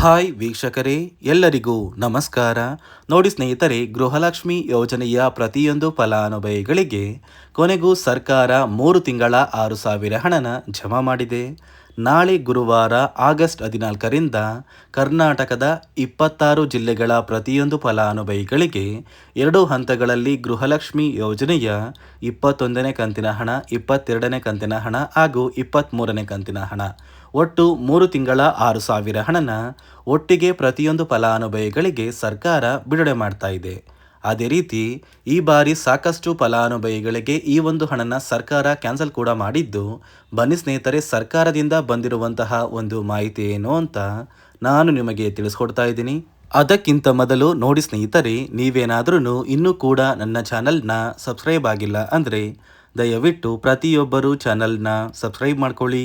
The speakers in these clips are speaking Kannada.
ಹಾಯ್ ವೀಕ್ಷಕರೇ, ಎಲ್ಲರಿಗೂ ನಮಸ್ಕಾರ. ನೋಡಿ ಸ್ನೇಹಿತರೆ, ಗೃಹಲಕ್ಷ್ಮಿ ಯೋಜನೆಯ ಪ್ರತಿಯೊಂದು ಫಲಾನುಭವಿಗಳಿಗೆ ಕೊನೆಗೂ ಸರ್ಕಾರ ಮೂರು ತಿಂಗಳ ಆರು ಸಾವಿರ ಹಣನ ಜಮಾ ಮಾಡಿದೆ. ನಾಳೆ ಗುರುವಾರ ಆಗಸ್ಟ್ ಹದಿನಾಲ್ಕರಿಂದ ಕರ್ನಾಟಕದ ಇಪ್ಪತ್ತಾರು ಜಿಲ್ಲೆಗಳ ಪ್ರತಿಯೊಂದು ಫಲಾನುಭವಿಗಳಿಗೆ ಎರಡು ಹಂತಗಳಲ್ಲಿ ಗೃಹಲಕ್ಷ್ಮಿ ಯೋಜನೆಯ ಇಪ್ಪತ್ತೊಂದನೇ ಕಂತಿನ ಹಣ, ಇಪ್ಪತ್ತೆರಡನೇ ಕಂತಿನ ಹಣ ಹಾಗೂ ಇಪ್ಪತ್ತ್ಮೂರನೇ ಕಂತಿನ ಹಣ ಒಟ್ಟು ಮೂರು ತಿಂಗಳ ಆರು ಸಾವಿರ ಹಣನ ಒಟ್ಟಿಗೆ ಪ್ರತಿಯೊಂದು ಫಲಾನುಭವಿಗಳಿಗೆ ಸರ್ಕಾರ ಬಿಡುಗಡೆ ಮಾಡ್ತಾ ಇದೆ. ಅದೇ ರೀತಿ, ಈ ಬಾರಿ ಸಾಕಷ್ಟು ಫಲಾನುಭವಿಗಳಿಗೆ ಈ ಒಂದು ಹಣನ ಸರ್ಕಾರ ಕ್ಯಾನ್ಸಲ್ ಕೂಡ ಮಾಡಿದ್ದು, ಬನ್ನಿ ಸ್ನೇಹಿತರೆ, ಸರ್ಕಾರದಿಂದ ಬಂದಿರುವಂತಹ ಒಂದು ಮಾಹಿತಿ ಏನು ಅಂತ ನಾನು ನಿಮಗೆ ತಿಳಿಸ್ಕೊಡ್ತಾ ಇದ್ದೀನಿ. ಅದಕ್ಕಿಂತ ಮೊದಲು ನೋಡಿ ಸ್ನೇಹಿತರೆ ನೀವೇನಾದ್ರೂ ಇನ್ನೂ ಕೂಡ ನನ್ನ ಚಾನಲ್ನ ಸಬ್ಸ್ಕ್ರೈಬ್ ಆಗಿಲ್ಲ ಅಂದರೆ ದಯವಿಟ್ಟು ಪ್ರತಿಯೊಬ್ಬರು ಚಾನಲ್ನ ಸಬ್ಸ್ಕ್ರೈಬ್ ಮಾಡ್ಕೊಳ್ಳಿ.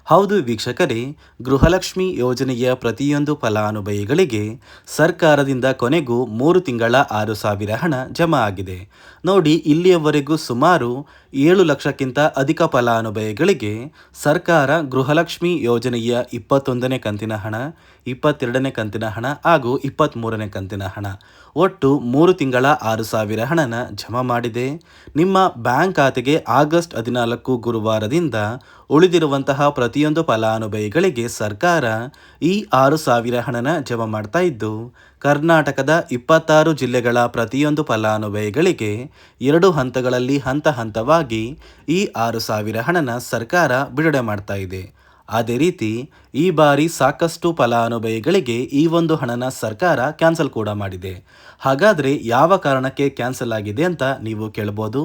ಹೌದು ವೀಕ್ಷಕರೇ, ಗೃಹಲಕ್ಷ್ಮಿ ಯೋಜನೆಯ ಪ್ರತಿಯೊಂದು ಫಲಾನುಭವಿಗಳಿಗೆ ಸರ್ಕಾರದಿಂದ ಕೊನೆಗೂ ಮೂರು ತಿಂಗಳ ಆರು ಸಾವಿರ ಹಣ ಜಮಾ ಆಗಿದೆ. ನೋಡಿ, ಇಲ್ಲಿಯವರೆಗೂ ಸುಮಾರು ಏಳು ಲಕ್ಷಕ್ಕಿಂತ ಅಧಿಕ ಫಲಾನುಭವಿಗಳಿಗೆ ಸರ್ಕಾರ ಗೃಹಲಕ್ಷ್ಮಿ ಯೋಜನೆಯ ಇಪ್ಪತ್ತೊಂದನೇ ಕಂತಿನ ಹಣ, ಇಪ್ಪತ್ತೆರಡನೇ ಕಂತಿನ ಹಣ ಹಾಗೂ ಇಪ್ಪತ್ತ್ಮೂರನೇ ಕಂತಿನ ಹಣ. ಒಟ್ಟು ಮೂರು ತಿಂಗಳ ಆರು ಸಾವಿರ ಹಣನ ಜಮಾ ಮಾಡಿದೆ. ನಿಮ್ಮ ಬ್ಯಾಂಕ್ ಖಾತೆಗೆ ಆಗಸ್ಟ್ ಹದಿನಾಲ್ಕು ಗುರುವಾರದಿಂದ ಉಳಿದಿರುವಂತಹ ಪ್ರತಿಯೊಂದು ಫಲಾನುಭವಿಗಳಿಗೆ ಸರ್ಕಾರ ಈ ಆರು ಸಾವಿರ ಹಣನ ಜಮಾ ಮಾಡ್ತಾ ಇದ್ದು, ಕರ್ನಾಟಕದ ಇಪ್ಪತ್ತಾರು ಜಿಲ್ಲೆಗಳ ಪ್ರತಿಯೊಂದು ಫಲಾನುಭವಿಗಳಿಗೆ ಎರಡು ಹಂತಗಳಲ್ಲಿ ಹಂತ ಹಂತವಾಗಿ ಈ ಆರು ಸಾವಿರ ಹಣನ ಸರ್ಕಾರ ಬಿಡುಗಡೆ ಮಾಡ್ತಾ ಇದೆ. ಅದೇ ರೀತಿ, ಈ ಬಾರಿ ಸಾಕಷ್ಟು ಫಲಾನುಭವಿಗಳಿಗೆ ಈ ಒಂದು ಹಣನ ಸರ್ಕಾರ ಕ್ಯಾನ್ಸಲ್ ಕೂಡ ಮಾಡಿದೆ. ಹಾಗಾದರೆ ಯಾವ ಕಾರಣಕ್ಕೆ ಕ್ಯಾನ್ಸಲ್ ಆಗಿದೆ ಅಂತ ನೀವು ಕೇಳಬಹುದು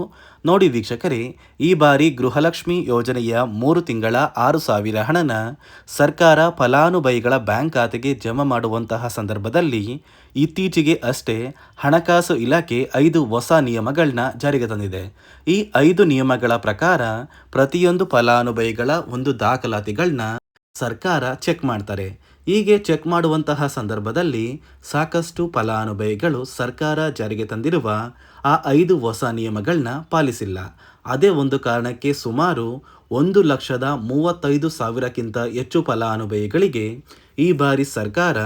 ನೋಡಿ ವೀಕ್ಷಕರೇ, ಈ ಬಾರಿ ಗೃಹಲಕ್ಷ್ಮಿ ಯೋಜನೆಯ ಮೂರು ತಿಂಗಳ ಆರು ಸಾವಿರ ಹಣನ ಸರ್ಕಾರ ಫಲಾನುಭವಿಗಳ ಬ್ಯಾಂಕ್ ಖಾತೆಗೆ ಜಮಾ ಮಾಡುವಂತಹ ಸಂದರ್ಭದಲ್ಲಿ ಇತ್ತೀಚೆಗೆ ಅಷ್ಟೇ ಹಣಕಾಸು ಇಲಾಖೆ ಐದು ಹೊಸ ನಿಯಮಗಳನ್ನ ಜಾರಿಗೆ ತಂದಿದೆ. ಈ ಐದು ನಿಯಮಗಳ ಪ್ರಕಾರ ಪ್ರತಿಯೊಂದು ಫಲಾನುಭವಿಗಳ ಒಂದು ದಾಖಲಾತಿಗಳನ್ನ ಸರ್ಕಾರ ಚೆಕ್ ಮಾಡ್ತಾರೆ. ಹೀಗೆ ಚೆಕ್ ಮಾಡುವಂತಹ ಸಂದರ್ಭದಲ್ಲಿ ಸಾಕಷ್ಟು ಫಲಾನುಭವಿಗಳು ಸರ್ಕಾರ ಜಾರಿಗೆ ತಂದಿರುವ ಆ ಐದು ಹೊಸ ನಿಯಮಗಳನ್ನ ಪಾಲಿಸಿಲ್ಲ. ಅದೇ ಒಂದು ಕಾರಣಕ್ಕೆ ಸುಮಾರು ಒಂದು ಲಕ್ಷದ ಮೂವತ್ತೈದು ಸಾವಿರಕ್ಕಿಂತ ಹೆಚ್ಚು ಫಲಾನುಭವಿಗಳಿಗೆ ಈ ಬಾರಿ ಸರ್ಕಾರ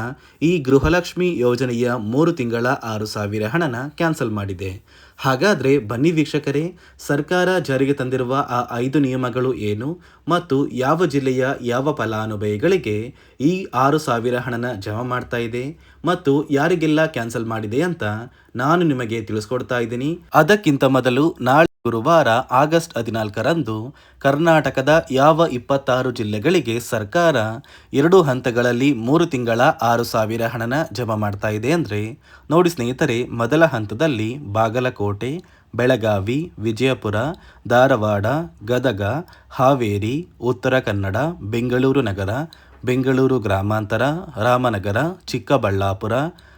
ಈ ಗೃಹಲಕ್ಷ್ಮಿ ಯೋಜನೆಯ ಮೂರು ತಿಂಗಳ ಆರು ಸಾವಿರ ಹಣನ ಕ್ಯಾನ್ಸಲ್ ಮಾಡಿದೆ. ಹಾಗಾದರೆ ಬನ್ನಿ ವೀಕ್ಷಕರೇ, ಸರ್ಕಾರ ಜಾರಿಗೆ ತಂದಿರುವ ಆ ಐದು ನಿಯಮಗಳು ಏನು ಮತ್ತು ಯಾವ ಜಿಲ್ಲೆಯ ಯಾವ ಫಲಾನುಭವಿಗಳಿಗೆ ಈ ಆರು ಸಾವಿರ ಹಣನ ಜಮಾ ಮಾಡ್ತಾ ಇದೆ? ಮತ್ತು ಯಾರಿಗೆಲ್ಲ ಕ್ಯಾನ್ಸಲ್ ಮಾಡಿದೆ ಅಂತ ನಾನು ನಿಮಗೆ ತಿಳಿಸ್ಕೊಡ್ತಾ ಇದ್ದೀನಿ. ಅದಕ್ಕಿಂತ ಮೊದಲು ನಾಳೆ ಗುರುವಾರ ಆಗಸ್ಟ್ ಹದಿನಾಲ್ಕರಂದು ಕರ್ನಾಟಕದ ಯಾವ ಇಪ್ಪತ್ತಾರು ಜಿಲ್ಲೆಗಳಿಗೆ ಸರ್ಕಾರ ಎರಡು ಹಂತಗಳಲ್ಲಿ ಮೂರು ತಿಂಗಳ ಆರು ಸಾವಿರ ಹಣನ ಜಮಾ ಮಾಡ್ತಾ ಇದೆ ಅಂದರೆ, ನೋಡಿ ಸ್ನೇಹಿತರೆ, ಮೊದಲ ಹಂತದಲ್ಲಿ ಬಾಗಲಕೋಟೆ, ಬೆಳಗಾವಿ, ವಿಜಯಪುರ, ಧಾರವಾಡ, ಗದಗ, ಹಾವೇರಿ, ಉತ್ತರ ಕನ್ನಡ, ಬೆಂಗಳೂರು ನಗರ ಬೆಂಗಳೂರು ಗ್ರಾಮಾಂತರ, ರಾಮನಗರ, ಚಿಕ್ಕಬಳ್ಳಾಪುರ,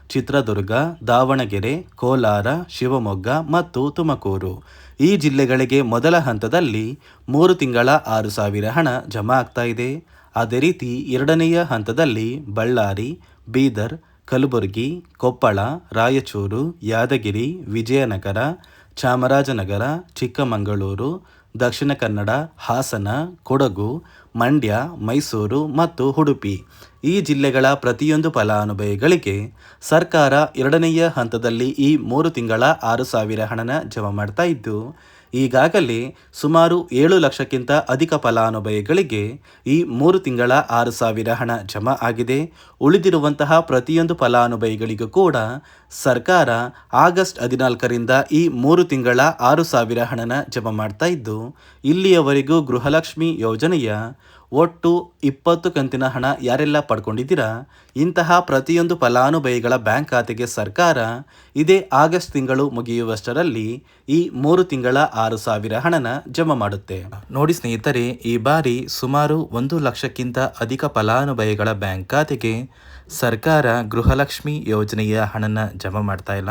ಚಿತ್ರದುರ್ಗ, ದಾವಣಗೆರೆ, ಕೋಲಾರ, ಶಿವಮೊಗ್ಗ ಮತ್ತು ತುಮಕೂರು. ಈ ಜಿಲ್ಲೆಗಳಿಗೆ ಮೊದಲ ಹಂತದಲ್ಲಿ ಮೂರು ತಿಂಗಳ ಆರು ಸಾವಿರ ಹಣ ಜಮಾ ಆಗ್ತಾ ಇದೆ. ಅದೇ ರೀತಿ ಎರಡನೆಯ ಹಂತದಲ್ಲಿ ಬಳ್ಳಾರಿ, ಬೀದರ್, ಕಲಬುರಗಿ, ಕೊಪ್ಪಳ, ರಾಯಚೂರು, ಯಾದಗಿರಿ, ವಿಜಯನಗರ, ಚಾಮರಾಜನಗರ, ಚಿಕ್ಕಮಗಳೂರು ದಕ್ಷಿಣ ಕನ್ನಡ, ಹಾಸನ, ಕೊಡಗು, ಮಂಡ್ಯ, ಮೈಸೂರು ಮತ್ತು ಉಡುಪಿ. ಈ ಜಿಲ್ಲೆಗಳ ಪ್ರತಿಯೊಂದು ಫಲಾನುಭವಿಗಳಿಗೆ ಸರ್ಕಾರ ಎರಡನೆಯ ಹಂತದಲ್ಲಿ ಈ ಮೂರು ತಿಂಗಳ ಆರು ಸಾವಿರ ಹಣನ ಜಮಾ ಮಾಡ್ತಾ ಇದ್ದು ಈಗಾಗಲೇ ಸುಮಾರು ಏಳು ಲಕ್ಷಕ್ಕಿಂತ ಅಧಿಕ ಫಲಾನುಭವಿಗಳಿಗೆ ಈ ಮೂರು ತಿಂಗಳ ಆರು ಸಾವಿರ ಹಣ ಜಮಾ ಆಗಿದೆ. ಉಳಿದಿರುವಂತಹ ಪ್ರತಿಯೊಂದು ಫಲಾನುಭವಿಗಳಿಗೂ ಕೂಡ ಸರ್ಕಾರ ಆಗಸ್ಟ್ ಹದಿನಾಲ್ಕರಿಂದ ಈ ಮೂರು ತಿಂಗಳ ಆರು ಸಾವಿರ ಹಣನ ಜಮಾ ಮಾಡ್ತಾ ಇದ್ದು, ಇಲ್ಲಿಯವರೆಗೂ ಗೃಹಲಕ್ಷ್ಮಿ ಯೋಜನೆಯ ಒಟ್ಟು ಇಪ್ಪತ್ತು ಕಂತಿನ ಹಣ ಯಾರೆಲ್ಲ ಪಡ್ಕೊಂಡಿದ್ದೀರಾ? ಇಂತಹ ಪ್ರತಿಯೊಂದು ಫಲಾನುಭವಿಗಳ ಬ್ಯಾಂಕ್ ಖಾತೆಗೆ ಸರ್ಕಾರ ಇದೇ ಆಗಸ್ಟ್ ತಿಂಗಳು ಮುಗಿಯುವಷ್ಟರಲ್ಲಿ ಈ ಮೂರು ತಿಂಗಳ ಆರು ಸಾವಿರ ಹಣನ ಜಮಾ ಮಾಡುತ್ತೆ. ನೋಡಿ ಸ್ನೇಹಿತರೆ, ಈ ಬಾರಿ ಸುಮಾರು ಒಂದು ಲಕ್ಷಕ್ಕಿಂತ ಅಧಿಕ ಫಲಾನುಭವಿಗಳ ಬ್ಯಾಂಕ್ ಖಾತೆಗೆ ಸರ್ಕಾರ ಗೃಹಲಕ್ಷ್ಮಿ ಯೋಜನೆಯ ಹಣನ ಜಮಾ ಮಾಡ್ತಾ ಇಲ್ಲ.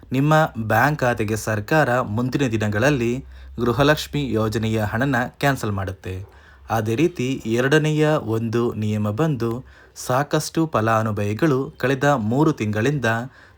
ನಿಮ್ಮ ಬ್ಯಾಂಕ್ ಖಾತೆಗೆ ಸರ್ಕಾರ ಮುಂದಿನ ದಿನಗಳಲ್ಲಿ ಗೃಹಲಕ್ಷ್ಮಿ ಯೋಜನೆಯ ಹಣನ ಕ್ಯಾನ್ಸಲ್ ಮಾಡುತ್ತೆ. ಅದೇ ರೀತಿ ಎರಡನೆಯ ಒಂದು ನಿಯಮ ಬಂದು ಸಾಕಷ್ಟು ಫಲಾನುಭವಿಗಳು ಕಳೆದ ಮೂರು ತಿಂಗಳಿಂದ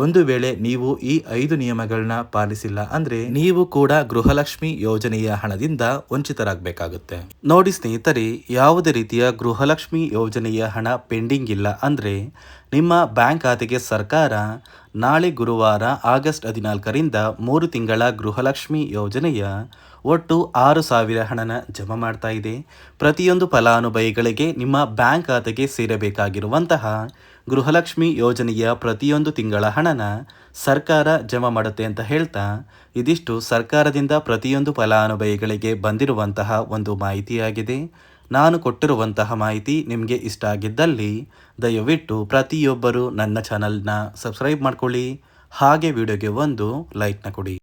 ಒಂದು ವೇಳೆ ನೀವು ಈ ಐದು ನಿಯಮಗಳನ್ನ ಪಾಲಿಸಿಲ್ಲ ಅಂದ್ರೆ ನೀವು ಕೂಡ ಗೃಹಲಕ್ಷ್ಮಿ ಯೋಜನೆಯ ಹಣದಿಂದ ವಂಚಿತರಾಗಬೇಕಾಗುತ್ತೆ. ನೋಡಿ ಸ್ನೇಹಿತರೆ, ಯಾವುದೇ ರೀತಿಯ ಗೃಹಲಕ್ಷ್ಮಿ ಯೋಜನೆಯ ಹಣ ಪೆಂಡಿಂಗ್ ಇಲ್ಲ ಅಂದ್ರೆ ನಿಮ್ಮ ಬ್ಯಾಂಕ್ ಖಾತೆಗೆ ಸರ್ಕಾರ ನಾಳೆ ಗುರುವಾರ ಆಗಸ್ಟ್ ಹದಿನಾಲ್ಕರಿಂದ ಮೂರು ತಿಂಗಳ ಗೃಹಲಕ್ಷ್ಮಿ ಯೋಜನೆಯ ಒಟ್ಟು ಆರು ಸಾವಿರ ಹಣನ ಜಮಾ ಮಾಡ್ತಾ ಇದೆ. ಪ್ರತಿಯೊಂದು ಫಲಾನುಭವಿಗಳಿಗೆ ನಿಮ್ಮ ಬ್ಯಾಂಕ್ ಖಾತೆಗೆ ಸೇರಬೇಕಾಗಿರುವಂತಹ ಗೃಹಲಕ್ಷ್ಮಿ ಯೋಜನೆಯ ಪ್ರತಿಯೊಂದು ತಿಂಗಳ ಹಣನ ಸರ್ಕಾರ ಜಮಾ ಮಾಡುತ್ತೆ ಅಂತ ಹೇಳ್ತಾ ಇದಿಷ್ಟು ಸರ್ಕಾರದಿಂದ ಪ್ರತಿಯೊಂದು ಫಲಾನುಭವಿಗಳಿಗೆ ಬಂದಿರುವಂತಹ ಒಂದು ಮಾಹಿತಿಯಾಗಿದೆ. ನಾನು ಕೊಟ್ಟಿರುವಂತಹ ಮಾಹಿತಿ ನಿಮಗೆ ಇಷ್ಟ ಆಗಿದ್ದಲ್ಲಿ ದಯವಿಟ್ಟು ಪ್ರತಿಯೊಬ್ಬರು ನನ್ನ ಚಾನಲ್ನ ಸಬ್ಸ್ಕ್ರೈಬ್ ಮಾಡ್ಕೊಳ್ಳಿ. ಹಾಗೆ ವಿಡಿಯೋಗೆ ಒಂದು ಲೈಕ್ನ ಕೊಡಿ.